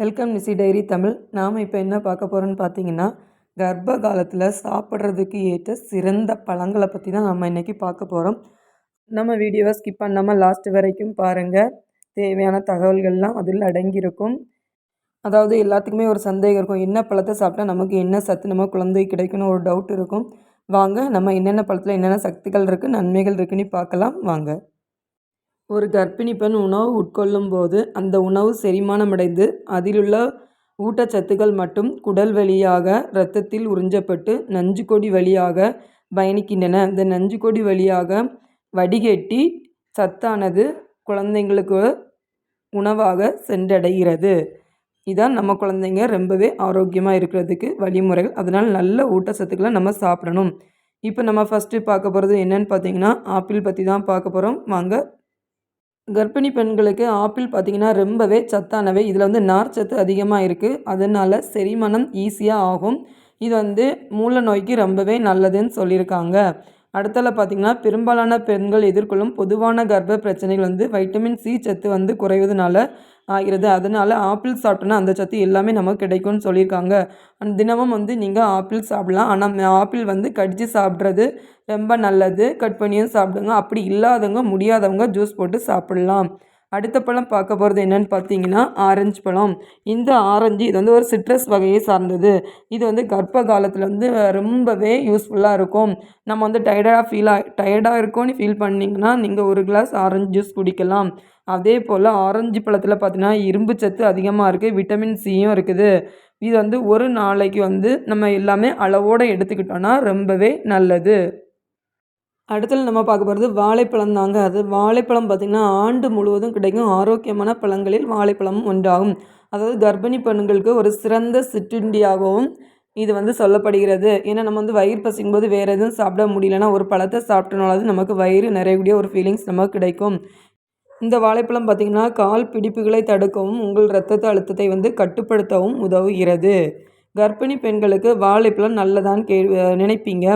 Welcome நிசி diary Tamil. நாம் இப்போ என்ன பார்க்க போகிறோம்னு பார்த்தீங்கன்னா கர்ப்ப காலத்தில் சாப்பிட்றதுக்கு ஏற்ற சிறந்த பழங்களை பற்றி தான் நம்ம இன்றைக்கி பார்க்க போகிறோம் நம்ம வீடியோவை ஸ்கிப் பண்ணாமல் லாஸ்ட் வரைக்கும் பாருங்கள் தேவையான தகவல்கள்லாம் அதில் அடங்கியிருக்கும். அதாவது எல்லாத்துக்குமே ஒரு சந்தேகம் இருக்கும். என்ன பழத்தை சாப்பிட்டா நமக்கு என்ன சத்து நம்ம குழந்தை கிடைக்கும்னு ஒரு டவுட் இருக்கும். வாங்க நம்ம என்னென்ன பழத்தில் என்னென்ன சக்திகள் இருக்குது நன்மைகள் இருக்குன்னு பார்க்கலாம். வாங்க. ஒரு கர்ப்பிணி பெண் உணவு உட்கொள்ளும் போது அந்த உணவு செரிமானமடைந்து அதிலுள்ள ஊட்டச்சத்துக்கள் மட்டும் குடல் வழியாக இரத்தத்தில் உறிஞ்சப்பட்டு நஞ்சுக்கொடி வழியாக பயணிக்கின்றன. இந்த நஞ்சுக்கொடி வழியாக வடிகட்டி சத்தானது குழந்தைங்களுக்கு உணவாக சென்றடைகிறது. இதான் நம்ம குழந்தைங்க ரொம்பவே ஆரோக்கியமாக இருக்கிறதுக்கு வழிமுறைகள். அதனால் நல்ல ஊட்டச்சத்துக்களை நம்ம சாப்பிடணும். இப்போ நம்ம ஃபஸ்ட்டு பார்க்க போகிறது என்னென்னு பார்த்தீங்கன்னா ஆப்பிள் பற்றி தான் பார்க்க போகிறோம் வாங்க கர்ப்பிணி பெண்களுக்கு ஆப்பிள் பார்த்திங்கன்னா ரொம்பவே சத்தானவை. இதில் வந்து நார்ச்சத்து அதிகமாக இருக்குது அதனால் செரிமானம் ஈஸியாக ஆகும். இது வந்து மூல நோய்க்கு ரொம்பவே நல்லதுன்னு சொல்லியிருக்காங்க. அடுத்தல பார்த்திங்கன்னா பெரும்பாலான பெண்கள் எதிர்கொள்ளும் பொதுவான கர்ப்ப பிரச்சனைகள் வந்து வைட்டமின் சி சத்து வந்து குறைவதனால ஆகிறது. அதனால் ஆப்பிள் சாப்பிட்டோன்னா அந்த சத்து எல்லாமே நமக்கு கிடைக்கும்னு சொல்லியிருக்காங்க. அந்த தினமும் வந்து நீங்கள் ஆப்பிள் சாப்பிட்லாம். ஆனால் ஆப்பிள் வந்து கடித்து சாப்பிட்றது ரொம்ப நல்லது. கட் பண்ணியும் சாப்பிடுங்க. அப்படி இல்லாதவங்க முடியாதவங்க ஜூஸ் போட்டு சாப்பிட்லாம். அடுத்த பழம் பார்க்க போகிறது என்னென்னு பார்த்தீங்கன்னா ஆரஞ்சு பழம். இந்த ஆரஞ்சு இது வந்து ஒரு சிட்ரஸ் வகையை சார்ந்தது. இது வந்து கர்ப்ப காலத்தில் வந்து ரொம்பவே யூஸ்ஃபுல்லாக இருக்கும். நம்ம வந்து டயர்டாக ஃபீல் ஆ டயர்டாக இருக்கோன்னு ஃபீல் பண்ணிங்கன்னா நீங்கள் ஒரு கிளாஸ் ஆரஞ்சு ஜூஸ் குடிக்கலாம். அதே போல் ஆரஞ்சு பழத்தில் பார்த்தீங்கன்னா இரும்பு சத்து அதிகமாக இருக்குது விட்டமின் சியும் இருக்குது. இது வந்து ஒரு நாளைக்கு வந்து நம்ம எல்லாமே அளவோடு எடுத்துக்கிட்டோன்னா ரொம்பவே நல்லது. அடுத்தது நம்ம பார்க்க போகிறது வாழைப்பழம் தாங்க. அது வாழைப்பழம் பார்த்திங்கன்னா ஆண்டு முழுவதும் கிடைக்கும். ஆரோக்கியமான பழங்களில் வாழைப்பழமும் ஒன்றாகும் அதாவது கர்ப்பிணி பெண்களுக்கு ஒரு சிறந்த சிற்றுண்டியாகவும் இது வந்து சொல்லப்படுகிறது. ஏன்னா நம்ம வந்து வயிறு பசிக்கும் போது வேறு எதுவும் சாப்பிட முடியலன்னா ஒரு பழத்தை சாப்பிட்டனாலாவது நமக்கு வயிறு நிறையக்கூடிய ஒரு ஃபீலிங்ஸ் நமக்கு கிடைக்கும். இந்த வாழைப்பழம் பார்த்திங்கன்னா கால் பிடிப்புகளை தடுக்கவும் உங்கள் இரத்த அழுத்தத்தை வந்து கட்டுப்படுத்தவும் உதவுகிறது. கர்ப்பிணி பெண்களுக்கு வாழைப்பழம் நல்லதான்னு கே நினைப்பீங்க.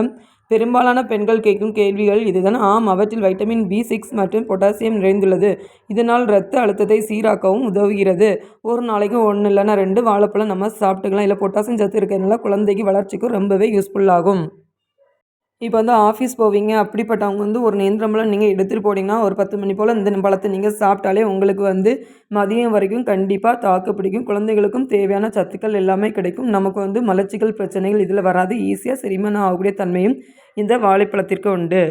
பெரும்பாலான பெண்கள் கேட்கும் கேள்விகள் இதுதான். ஆம் அவற்றில் வைட்டமின் பி சிக்ஸ் மற்றும் பொட்டாசியம் நிறைந்துள்ளது. இதனால் இரத்த அழுத்தத்தை சீராக்கவும் உதவுகிறது. ஒரு நாளைக்கு ஒன்று இல்லைன்னா ரெண்டு வாழைப்பழம் நம்ம சாப்பிட்டுக்கலாம். இல்லை பொட்டாசியம் சத்து இருக்கிறதுனால குழந்தைக்கு வளர்ச்சிக்கும் ரொம்பவே யூஸ்ஃபுல்லாகும் இப்போ வந்து ஆஃபீஸ் போவீங்க. அப்படிப்பட்டவங்க வந்து ஒரு நேந்திரம்பழம் நீங்கள் எடுத்துகிட்டு போனீங்கன்னா ஒரு பத்து மணி போல் இந்த பழத்தை நீங்கள் சாப்பிட்டாலே உங்களுக்கு வந்து மதியம் வரைக்கும் கண்டிப்பாக தாக்கு பிடிக்கும். குழந்தைகளுக்கும் தேவையான சத்துக்கள் எல்லாமே கிடைக்கும். நமக்கு வந்து மலச்சிக்கல் பிரச்சனைகள் இதில் வராது. ஈஸியாக செரிமானம் ஆகக்கூடிய தன்மையும் இந்த வாழைப்பழத்திற்கு உண்டு.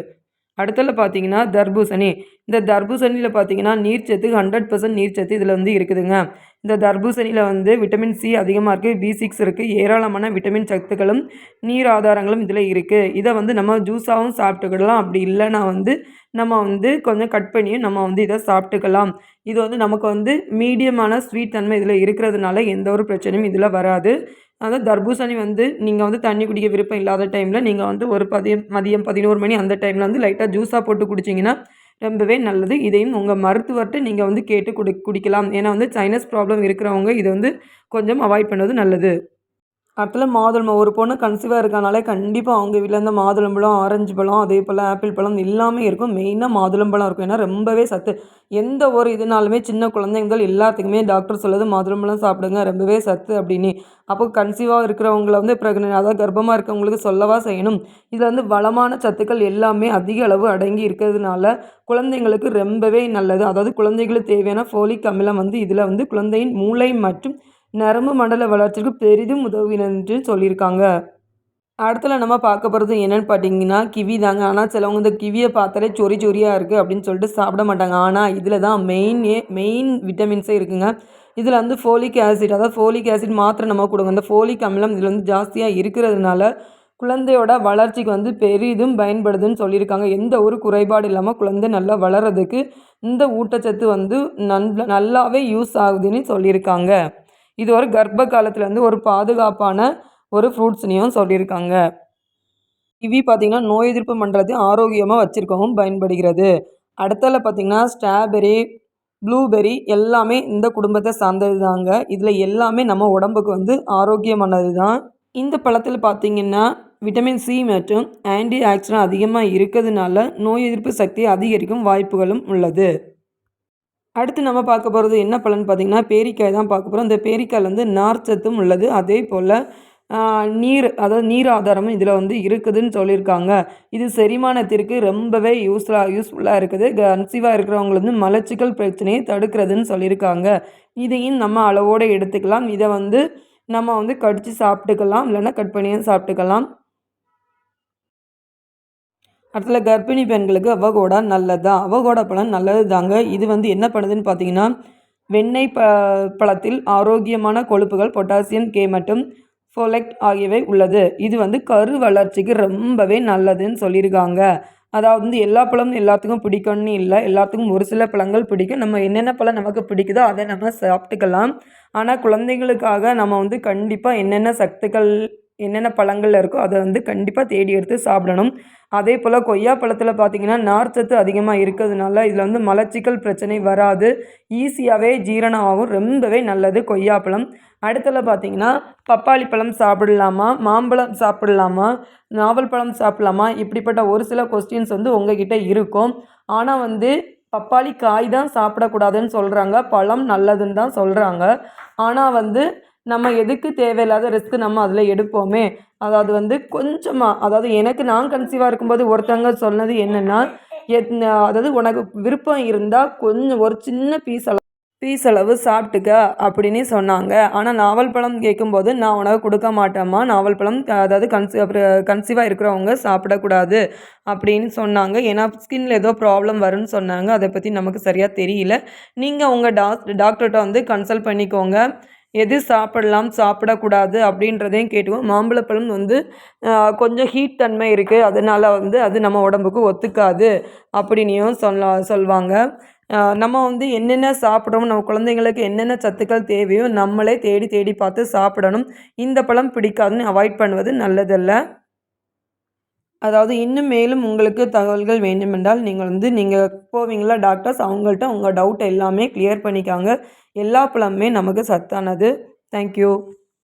அடுத்தல பார்த்தீங்கன்னா தர்பூசணி. இந்த தர்பூசணியில் பார்த்தீங்கன்னா நீர்ச்சத்து ஹண்ட்ரட் பர்சன்ட் நீர்ச்சத்து இதில் வந்து இருக்குதுங்க. இந்த தர்பூசணியில் வந்து விட்டமின் சி அதிகமாக இருக்குது பி சிக்ஸ் இருக்குது ஏராளமான விட்டமின் சத்துக்களும் நீர் ஆதாரங்களும் இதில் இருக்குது இதை வந்து நம்ம ஜூஸாகவும் சாப்பிட்டுக்கிடலாம். அப்படி இல்லைன்னா வந்து நம்ம வந்து கொஞ்சம் கட் பண்ணியும் நம்ம வந்து இதை சாப்பிட்டுக்கலாம். இது வந்து நமக்கு வந்து மீடியமான ஸ்வீட் தன்மை இதில் இருக்கிறதுனால எந்த ஒரு பிரச்சனையும் இதில் வராது. அதாவது தர்பூசணி வந்து நீங்கள் வந்து தண்ணி குடிக்க விருப்பம் இல்லாத டைமில் நீங்கள் வந்து ஒரு பதியம் மதியம் பதினோரு மணி அந்த டைமில் வந்து லைட்டாக ஜூஸாக போட்டு குடிச்சிங்கன்னா ரொம்பவே நல்லது. இதையும் உங்கள் மருத்துவர்கிட்ட நீங்கள் வந்து கேட்டு குடி குடிக்கலாம். ஏன்னா வந்து சைனஸ் ப்ராப்ளம் இருக்கிறவங்க இதை வந்து கொஞ்சம் அவாய்ட் பண்ணுவது நல்லது. அடுத்தல மாதுளம்பழம். ஒரு பொண்ணு கன்சீவாக இருக்கனாலே கண்டிப்பாக அவங்க வீட்டில் இருந்து மாதுளம்பழம் ஆரஞ்சு பழம் அதே போல் ஆப்பிள் பழம் எல்லாமே இருக்கும். மெயினாக மாதுளம்பழம் இருக்கும். ஏன்னா ரொம்பவே சத்து. எந்த ஒரு இதுனாலுமே சின்ன குழந்தைங்கள் எல்லாத்துக்குமே டாக்டர் சொல்லுது மாதுளம்பழம் சாப்பிடுங்க ரொம்பவே சத்து அப்படின்னு. அப்போ கன்சீவாக இருக்கிறவங்கள வந்து ப்ரெக்னென்ட் அதாவது கர்ப்பமாக இருக்கவங்களுக்கு சொல்லவா செய்யணும்? இதில் வந்து வளமான சத்துக்கள் எல்லாமே அதிக அளவு அடங்கி இருக்கிறதுனால குழந்தைங்களுக்கு ரொம்பவே நல்லது. அதாவது குழந்தைகளுக்கு தேவையான ஃபோலிக் அமிலம் வந்து இதில் வந்து குழந்தையின் மூளை மற்றும் நரம்பு மண்டல வளர்ச்சிக்கு பெரிதும் உதவினு சொல்லியிருக்காங்க. அடுத்தல நம்ம பார்க்க போகிறது என்னென்னு பார்த்தீங்கன்னா கிவி தாங்க. ஆனால் சிலவங்க இந்த கிவியை பார்த்தாலே சொறி சொறியாக இருக்குது அப்படின்னு சொல்லிட்டு சாப்பிட மாட்டாங்க. ஆனால் இதில் தான் மெயின் ஏ மெயின் விட்டமின்ஸே இருக்குங்க. இதில் வந்து ஃபோலிக் ஆசிட் அதாவது ஃபோலிக் ஆசிட் மாத்திரை நம்ம கொடுங்க. இந்த ஃபோலிக் அமிலம் இதில் வந்து ஜாஸ்தியாக இருக்கிறதுனால குழந்தையோட வளர்ச்சிக்கு வந்து பெரிதும் பயன்படுதுன்னு சொல்லியிருக்காங்க. எந்த ஒரு குறைபாடு இல்லாமல் குழந்தை நல்லா வளர்கிறதுக்கு இந்த ஊட்டச்சத்து வந்து நன் நல்லாவே யூஸ் ஆகுதுன்னு சொல்லியிருக்காங்க. இது ஒரு கர்ப்ப காலத்தில் வந்து ஒரு பாதுகாப்பான ஒரு ஃப்ரூட்ஸ்னையும் சொல்லியிருக்காங்க. கிவி பார்த்திங்கன்னா நோய் எதிர்ப்பு மண்டலத்தையும் ஆரோக்கியமாக வச்சுருக்கவும் பயன்படுகிறது. அடுத்தல பார்த்திங்கன்னா ஸ்ட்ராபெரி ப்ளூபெரி எல்லாமே இந்த குடும்பத்தை சார்ந்தது தாங்க இதில் எல்லாமே நம்ம உடம்புக்கு வந்து ஆரோக்கியமானது தான் இந்த பழத்தில் பார்த்திங்கன்னா விட்டமின் சி மற்றும் ஆன்டி ஆக்சிடென்ட் அதிகமாக இருக்கிறதுனால நோய் எதிர்ப்பு சக்தியை அதிகரிக்கும் வாய்ப்புகளும் உள்ளது. அடுத்து நம்ம பார்க்க போகிறது என்ன பலன் பார்த்திங்கன்னா பேரிக்காய் தான் பார்க்க போகிறோம் இந்த பேரிக்காயில் வந்து நார்ச்சத்தும் உள்ளது. அதே போல் நீர் அதாவது நீர் ஆதாரமும் இதில் வந்து இருக்குதுன்னு சொல்லியிருக்காங்க. இது செரிமானத்திற்கு ரொம்பவே யூஸ்ஃபுல்லாக யூஸ்ஃபுல்லாக இருக்குது. கன்சீவாக இருக்கிறவங்க வந்து மலச்சிக்கல் பிரச்சனையை தடுக்கிறதுன்னு சொல்லியிருக்காங்க. இதையும் நம்ம அளவோடு எடுத்துக்கலாம். இதை வந்து நம்ம வந்து கடித்து சாப்பிட்டுக்கலாம். இல்லைன்னா கட் பண்ணியும் சாப்பிட்டுக்கலாம். அடுத்தது கர்ப்பிணி பெண்களுக்கு அவகோடா நல்லது? தான் அவகோடா பழம் நல்லது தாங்க இது வந்து என்ன பண்ணுதுன்னு பார்த்தீங்கன்னா வெண்ணெய் ப பழத்தில் ஆரோக்கியமான கொழுப்புகள் பொட்டாசியம் கே மற்றும் ஃபோலெக்ட் ஆகியவை உள்ளது. இது வந்து கரு வளர்ச்சிக்கு ரொம்பவே நல்லதுன்னு சொல்லியிருக்காங்க அதாவது வந்து எல்லா பழமும் எல்லாத்துக்கும் பிடிக்கும்னு இல்லை. எல்லாத்துக்கும் ஒரு சில பழங்கள் பிடிக்கும். நம்ம என்னென்ன பழம் நமக்கு பிடிக்குதோ அதை நம்ம சாப்பிட்டுக்கலாம். ஆனால் குழந்தைங்களுக்காக நம்ம வந்து கண்டிப்பாக என்னென்ன சத்துக்கள் என்னென்ன பழங்கள் இருக்கோ அதை வந்து கண்டிப்பாக தேடி எடுத்து சாப்பிடணும். அதே போல் கொய்யா பழத்தில் பார்த்திங்கன்னா நார்ச்சத்து அதிகமாக இருக்கிறதுனால இதில் வந்து மலச்சிக்கல் பிரச்சனை வராது. ஈஸியாகவே ஜீரணம் ஆகும் ரொம்பவே நல்லது கொய்யாப்பழம் அடுத்தல பார்த்திங்கன்னா பப்பாளி பழம் சாப்பிடலாமா? மாம்பழம் சாப்பிடலாமா? நாவல் பழம் சாப்பிடலாமா? இப்படிப்பட்ட ஒரு சில கொஸ்டின்ஸ் வந்து உங்ககிட்ட இருக்கும். ஆனால் வந்து பப்பாளி காய் தான் சாப்பிடக்கூடாதுன்னு சொல்கிறாங்க பழம் நல்லதுன்னு தான் சொல்கிறாங்க ஆனால் வந்து நம்ம எதுக்கு தேவையில்லாத ரிஸ்க் நம்ம அதில் எடுப்போமே? அதாவது வந்து கொஞ்சமாக அதாவது எனக்கு நான் கன்சீவாக இருக்கும்போது ஒருத்தவங்க சொன்னது என்னென்னா அதாவது உனக்கு விருப்பம் இருந்தால் கொஞ்சம் ஒரு சின்ன பீஸ் அளவு பீஸ் அளவு சாப்பிட்டுக்க அப்படின்னு சொன்னாங்க. ஆனால் நாவல் பழம் கேட்கும்போது நான் உனக்கு கொடுக்க மாட்டேம்மா நாவல் பழம் அதாவது கன்சி கன்சீவாக இருக்கிறவங்க சாப்பிடக்கூடாது அப்படின்னு சொன்னாங்க. ஏன்னா ஸ்கின்ல ஏதோ ப்ராப்ளம் வரும்னு சொன்னாங்க. அதை பற்றி நமக்கு சரியாக தெரியல. நீங்கள் உங்கள் டாக் டாக்டர்கிட்ட வந்து கன்சல்ட் பண்ணிக்கோங்க. எது சாப்பிடலாம் சாப்பிடக்கூடாது அப்படின்றதையும் கேட்டுவோம் மாம்பழப்பழம் வந்து கொஞ்சம் ஹீட் தன்மை இருக்குது அதனால் வந்து அது நம்ம உடம்புக்கு ஒத்துக்காது அப்படின்னும் சொல்ல சொல்லுவாங்க நம்ம வந்து என்னென்ன சாப்பிட்றோமோ நம்ம குழந்தைங்களுக்கு என்னென்ன சத்துக்கள் தேவையோ நம்மளே தேடி தேடி பார்த்து சாப்பிடணும். இந்த பழம் பிடிக்காதுன்னு அவாய்ட் பண்ணுவது நல்லதல்ல. அதாவது இன்னும் மேலும் உங்களுக்கு தகவல்கள் வேண்டுமென்றால் நீங்கள் வந்து நீங்கள் போவீங்களா டாக்டர்ஸ்? அவங்கள்ட்ட உங்கள் டவுட் எல்லாமே கிளியர் பண்ணிக்காங்க. எல்லா பழமுமே நமக்கு சத்தானது. தேங்க்யூ